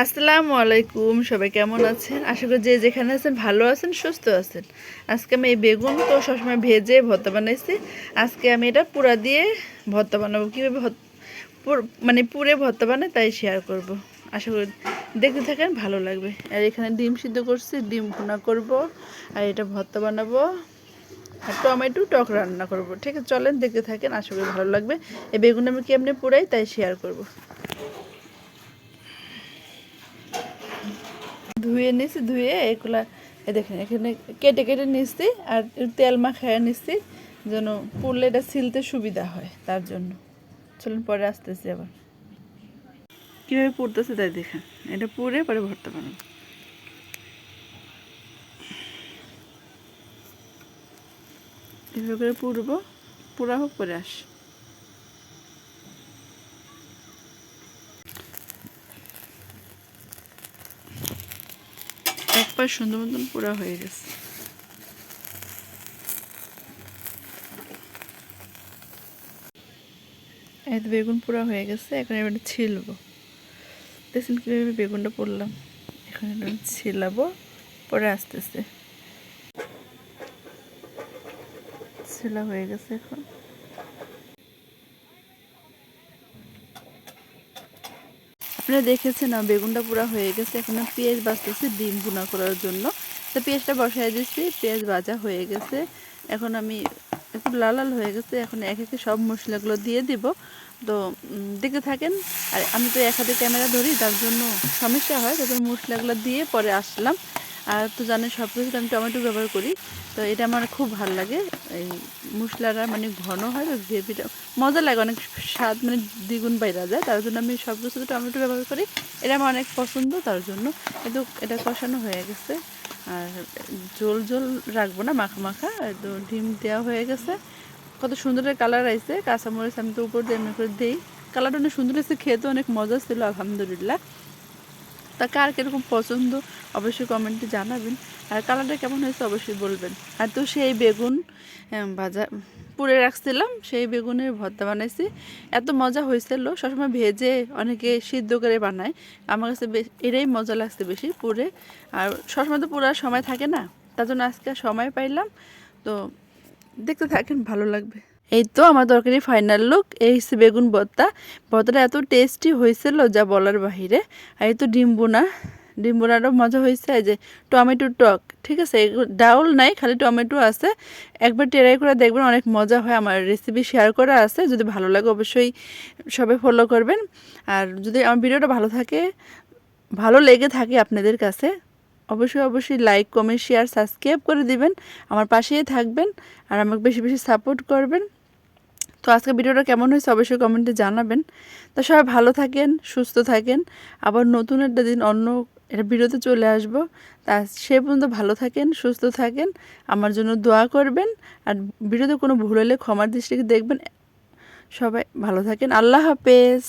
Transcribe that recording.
আসসালামু আলাইকুম, সবাই কেমন আছেন? আশা করি যে যেখানে আছেন ভালো আছেন, সুস্থ আছেন। আজকে আমি এই বেগুন তো সবসময় ভেজে ভর্তা বানাইছি। আজকে আমি এটা পুরা দিয়ে ভর্তা বানাবো। কীভাবে মানে পুরে ভর্তা বানাই তাই শেয়ার করব। আশা করি দেখতে থাকেন, ভালো লাগবে। আর এখানে ডিম সিদ্ধ করছি, ডিম ভুনা করব, আর এটা ভর্তা বানাবো। আর টমেটো টক রান্না করব। ঠিক আছে, চলেন দেখতে থাকেন, আশা করি ভালো লাগবে। এই বেগুন আমি কেমনে পুরাই তাই শেয়ার করব। ধুয়ে নিছি, ধুয়ে এগুলা দেখেন, এখানে কেটে কেটে নিচ্ছি আর তেল মাখায় নিচ্ছি যেন পুড়লে এটা ছিলতে সুবিধা হয় তার জন্য। চলুন পরে আসতেছি আবার। কীভাবে পড়তেছে তাই দেখেন, এটা পুড়ে পরে ভর্তা বানাবো। এভাবে করে পুড়বো পুরা হোক পরে আস। একবার সুন্দর মতন পুরা হয়ে গেছে। এই তো বেগুন পুরা হয়ে গেছে, এখন এবার ছিলব। দেখছেন কীভাবে বেগুনটা পড়লাম। এখন ছিলাবো, পরে আসতেছে। ছিলা হয়ে গেছে এখন। আপনারা দেখেছেন না বেগুনটা পুরো হয়ে গেছে। এখন পেঁয়াজ বাজতেছি ডিম ভুনা করার জন্য। তো পেঁয়াজটা বসাই দিচ্ছি, পেঁয়াজ ভাজা হয়ে গেছে। এখন আমি একটু লাল লাল হয়ে গেছে, এখন এক একে সব মশলাগুলো দিয়ে দিব। তো দেখে থাকেন। আর আমি তো এক হাতে ক্যামেরা ধরি, তার জন্য সমস্যা হয়। তারপর মশলাগুলো দিয়ে পরে আসলাম। আর তো জানেন, সব কিছুতে আমি টমেটো ব্যবহার করি। তো এটা আমার খুব ভালো লাগে। এই মশলাটা মানে ঘন হয়, তো গ্রেভিটা মজা লাগে, অনেক স্বাদ মানে দ্বিগুণ বাইরা যায়। তার জন্য আমি সব কিছুতে টমেটো ব্যবহার করি। এটা আমার অনেক পছন্দ, তার জন্য। কিন্তু এটা কষানো হয়ে গেছে। আর জল জল রাখব না, মাখা মাখা। তো ডিম দেওয়া হয়ে গেছে। কত সুন্দর কালার আইছে। কাঁচামরিচ আমি তো উপর দিয়ে এমনি করে দিই। কালারটা অনেক সুন্দর হয়েছে, খেতে অনেক মজা ছিল, আলহামদুলিল্লাহ। তা কার কীরকম পছন্দ, অবশ্যই কমেন্টে জানাবেন। আর কালারটা কেমন হয়েছে অবশ্যই বলবেন। আর তো সেই বেগুন ভাজা, পুড়ে রাখছিলাম, সেই বেগুনের ভর্তা বানাইছি। এত মজা হয়েছিল। সবসময় ভেজে অনেকে সিদ্ধ করে বানায়। আমার কাছে এটাই মজা লাগছে বেশি পুড়ে। আর সবসময় তো পুরার সময় থাকে না, তার জন্য আজকে সময় পাইলাম। তো দেখতে থাকেন, ভালো লাগবে। এই তো আমার তরকারি ফাইনাল লুক এই বেগুন ভর্তা। ভর্তাটা এত টেস্টি হয়েছিল যা বলার বাহিরে। আর এই তো ডিম বোনা। ডিম মজা হয়েছে যে টমেটো টক, ঠিক আছে? ডাউল নাই, খালি টমেটো আছে। একবার ট্রাই করে দেখবেন অনেক মজা হয়। আমার রেসিপি শেয়ার করা আছে, যদি ভালো লাগে অবশ্যই সবাই ফলো করবেন। আর যদি আমার ভিডিওটা ভালো থাকে, ভালো লেগে থাকে আপনাদের কাছে, অবশ্যই অবশ্যই লাইক কমেন্ট শেয়ার সাবস্ক্রাইব করে দিবেন। আমার পাশেই থাকবেন আর আমাকে বেশি বেশি সাপোর্ট করবেন। তো আজকে ভিডিওটা কেমন হয়েছে অবশ্যই কমেন্টে জানাবেন। তো সবাই ভালো থাকেন, সুস্থ থাকেন। আবার নতুন একটা দিন, অন্য একটা ভিডিওতে চলে আসব। তা সে পর্যন্ত ভালো থাকেন, সুস্থ থাকেন, আমার জন্য দোয়া করবেন। আর ভিডিওতে কোনো ভুল হলে ক্ষমার দৃষ্টিকে দেখবেন। সবাই ভালো থাকেন, আল্লাহ হাফেজ।